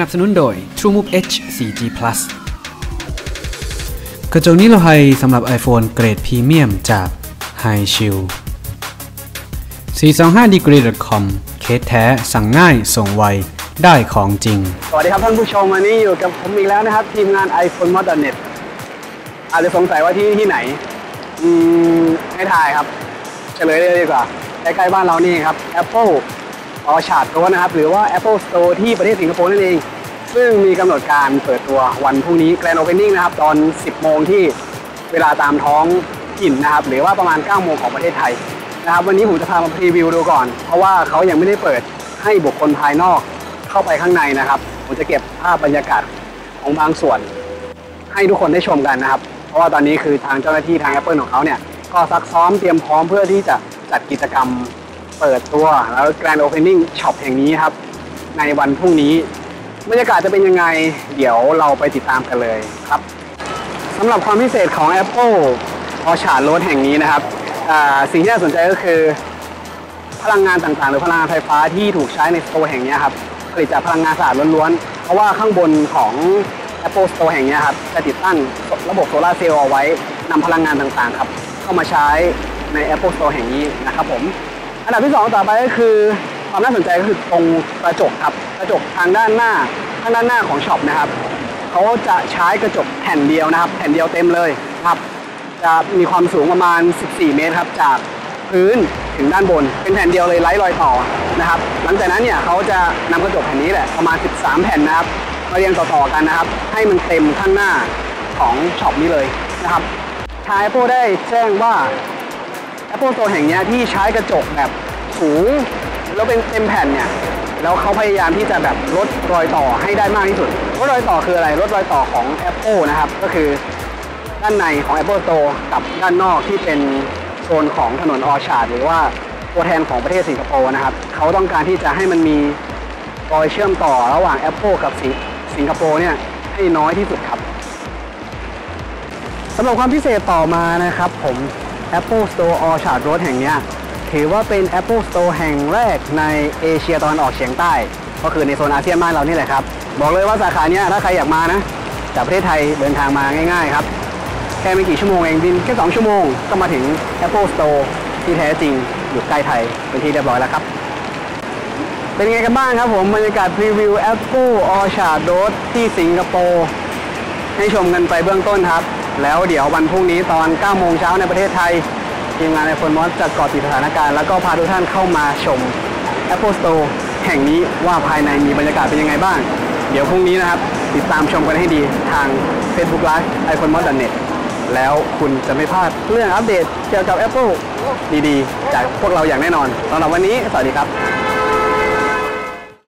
นับสนุนโดย TrueMove H 4G Plus กระจกนิรภัยสำหรับ iPhone เกรดพรีเมียมจาก High Shield 425degree.com เคสแท้สั่งง่ายส่งไวได้ของจริง สวัสดีครับท่านผู้ชมวันนี้อยู่กับผมอีกแล้วนะครับ ทีมงาน iPhone Modern e t อาจจะสงสัยว่าที่ที่ไหน อืมให้ทายครับ เฉลยเลยดีกว่า ใกล้ๆบ้านเรานี่ครับ Apple ออชาร์ดตัวนะครับ หรือว่า Apple Store ที่ประเทศสิงคโปร์นั่นเอง ซึ่งมีกำหนดการเปิดตัววันพรุ่งนี้ Grand Opening นะครับ ตอน 10 โมงที่เวลาตามท้องถิ่นนะครับ หรือว่าประมาณ 9 โมงของประเทศไทยนะครับ วันนี้ผมจะพามาพรีวิวดูก่อน เพราะว่าเขายังไม่ได้เปิดให้บุคคลภายนอกเข้าไปข้างในนะครับ ผมจะเก็บภาพบรรยากาศของบางส่วน ให้ทุกคนได้ชมกันนะครับ เพราะว่าตอนนี้คือทางเจ้าหน้าที่ทาง Apple ของเขาเนี่ยก็ซักซ้อมเตรียมพร้อมเพื่อที่จะจัดกิจกรรม เปิดตัวแล้ว Grand Opening Shop แห่งนี้ครับ ในวันพรุ่งนี้บรรยากาศจะเป็นยังไง เดี๋ยวเราไปติดตามกันเลยครับสำหรับความพิเศษของ Apple Orchard Road แห่งนี้นะครับสิ่งที่น่าสนใจก็คือ พลังงานต่างๆ หรือพลังงานไฟฟ้าที่ถูกใช้ในสโตร์แห่งนี้ครับผลิตจากพลังงานสะอาดล้วนๆ เพราะว่าข้างบนของ Apple Store แห่งนี้ครับจะติดตั้งระบบโซลาร์เซลล์เอาไว้นำพลังงานต่างๆครับเข้ามาใช้ใน Apple Store แห่งนี้นะครับผม อันดับที่ 2 ต่อไปก็คือความน่าสนใจก็คือตรงกระจกครับกระจกทางด้านหน้าทางด้านหน้าของช็อปนะครับเขาจะใช้กระจกแผ่นเดียวนะครับ แผ่นเดียวเต็มเลยนะครับ จะมีความสูงประมาณ 14 เมตรครับจากพื้นถึงด้านบน เป็นแผ่นเดียวเลยไร้รอยต่อนะครับ หลังจากนั้นเนี่ยเขาจะนำกระจกแผ่นนี้แหละประมาณ 13 แผ่นนะครับมาเรียงต่อๆกันนะครับ ให้มันเต็มข้างหน้าของช็อปนี้เลยนะครับทาง Apple ได้แจ้งว่า Apple Store แห่งนี้ที่ใช้กระจกแบบสูง แล้วเป็นเต็มแผ่นเนี่ยแล้วเขาพยายามที่จะแบบลดรอยต่อให้ได้มากที่สุดลดรอยต่อคืออะไรลดรอยต่อของ Apple นะครับ ก็คือด้านในของ Apple Store กับด้านนอกที่เป็นโซนของถนนออชาร์ดหรือว่าตัวแทนของประเทศสิงคโปร์นะครับ เขาต้องการที่จะให้มันมีรอยเชื่อมต่อระหว่าง Apple กับสิงสิงคโปร์เนี่ยให้น้อยที่สุดครับสำหรับความพิเศษต่อมานะครับผม Apple Store Orchard Road แห่งนี้ถือว่าเป็น Apple Store แห่งแรกในเอเชียตะวันออกเฉียงใต้ ก็คือในโซนอาเซียนบ้านเรานี่แหละครับ บอกเลยว่าสาขาเนี้ยถ้าใครอยากมานะจากประเทศไทยเดินทางมาง่าย ๆ ครับ แค่ไม่กี่ชั่วโมงเองบินแค่ 2 ชั่วโมงก็มาถึง Apple Store ที่แท้จริงอยู่ใกล้ไทยเป็นที่เรียบร้อยแล้วครับ เป็นไงกันบ้างครับผมบรรยากาศพรีวิว Apple Orchard Road ที่สิงคโปร์ให้ชมกันไปเบื้องต้นครับ แล้วเดี๋ยววันพรุ่งนี้ตอน9โมงเช้าในประเทศไทย ทีมงานไอ h ฟนมอสจะเกาะติดสถานการณ์ แล้วก็พาทุกท่านเข้ามาชม Apple Store แห่งนี้ว่าภายในมีบรรยากาศเป็นยังไงบ้าง เดี๋ยวพรุ่งนี้นะครับ ติดตามชมกันให้ดีทาง Facebook Live i p h o n e m o s n e t แล้วคุณจะไม่พลาดเรื่องอัปเดตเกี่ยวกับ Apple ดีๆ จากพวกเราอย่างแน่นอนสำหรับวันนี้ สวัสดีครับ